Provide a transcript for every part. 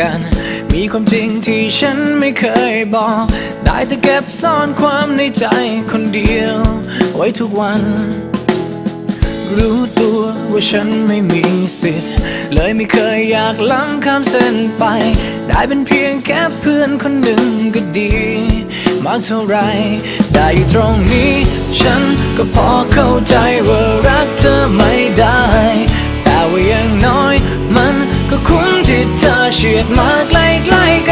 กัน มีความจริงที่ฉันไม่เคยบอก ได้แต่เก็บซ่อนความในใจคนเดียว ไว้ทุกวัน รู้ตัวว่าฉันไม่มีสิทธิ์ เลยไม่เคยอยากล้ำข้ามเส้นไป ได้เป็นเพียงแค่เพื่อนคนหนึ่งก็ดีมากเท่าไร ได้อยู่ตรงนี้ ฉันก็พอเข้าใจว่า เฉียดมาใกล้ๆกัน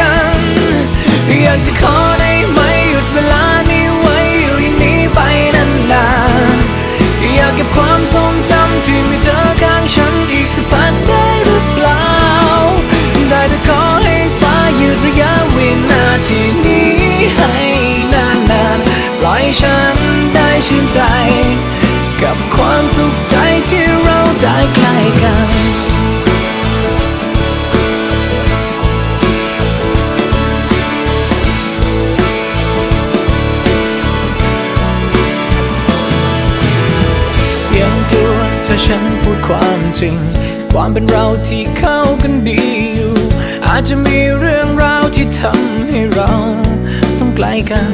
ฉันพูดความจริง ความเป็นเราที่เข้ากันดีอยู่ อาจจะมีเรื่องราวที่ทำให้เราต้องไกลกัน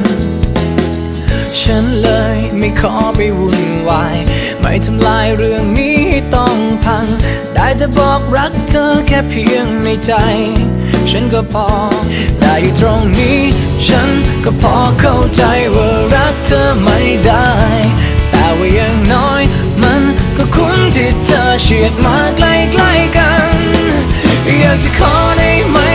ฉันเลยไม่ขอไปวุ่นวาย ไม่ทำลายเรื่องนี้ให้ต้องพัง ได้แต่บอกรักเธอแค่เพียงในใจ ฉันก็พอ ได้อยู่ตรงนี้ ฉันก็พอเข้าใจว่ารักเธอไม่ได้ แต่ว่า คุ้มที่เธอเฉียดมาใกล้ๆกัน อยากจะขอได้ไหม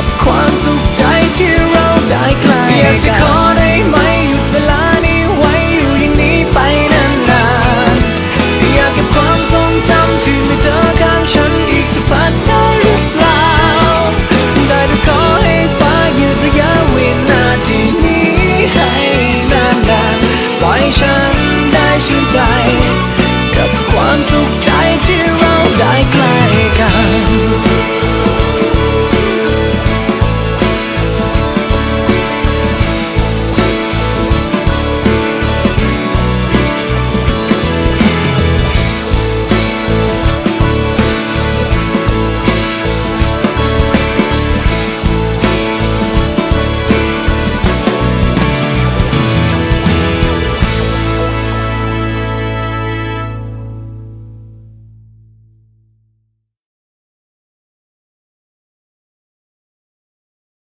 กับความสุขใจที่เราได้ใกล้อยากจะขอ